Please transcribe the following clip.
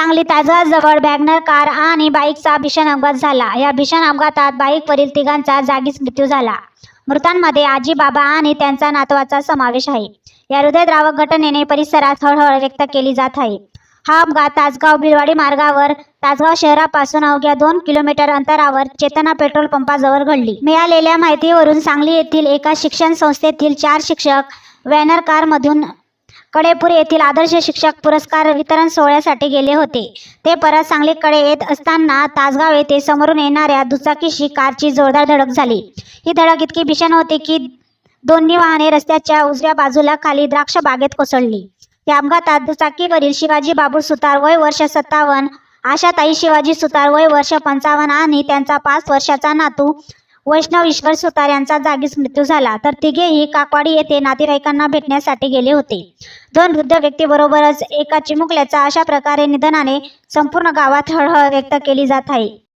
सांगली जवळ बॅगनर कार आणि बाईकचा भीषण अपघात झाला. या भीषण अपघातात बाईकवरील तिघांचा जागीच मृत्यू झाला. मृतांमध्ये आजी बाबा आणि त्यांचा नातवाचा समावेश आहे. या हृदयद्रावक घटनेने परिसरात हळहळ व्यक्त केली जात आहे. हा अपघात तासगाव भिलवाडी मार्गावर तासगाव शहरापासून अवघ्या दोन किलोमीटर अंतरावर चेतना पेट्रोल पंपाजवळ घडली. मिळालेल्या माहितीवरून सांगली येथील एका शिक्षण संस्थेतील चार शिक्षक वॅनर कारमधून कडेपूर येथील आदर्श शिक्षक पुरस्कार वितरण सोहळ्यासाठी गेले होते. ते परत सांगलीकडे येत असताना तासगाव येथे समोरून येणाऱ्या दुचाकीशी कारची जोरदार धडक झाली. ही धडक इतकी भीषण होती की दोन्ही वाहने रस्त्याच्या उजव्या बाजूला खाली द्राक्ष बागेत कोसळली. या अपघातात दुचाकीवरील शिवाजी बाबू सुतार वय वर्ष सत्तावन्न आशाताई शिवाजी सुतार वय वर्ष पंचावन्न आणि त्यांचा पाच वर्षाचा नातू वैष्णव ईश्वर सुतार यांचा जागीच मृत्यू झाला तर तिघेही काकवाडी येथे नातेवाईकांना भेटण्यासाठी गेले होते. दोन वृद्ध व्यक्तीबरोबरच एका चिमुकल्याचा अशा प्रकारे निधनाने संपूर्ण गावात हळहळ व्यक्त केली जात आहे.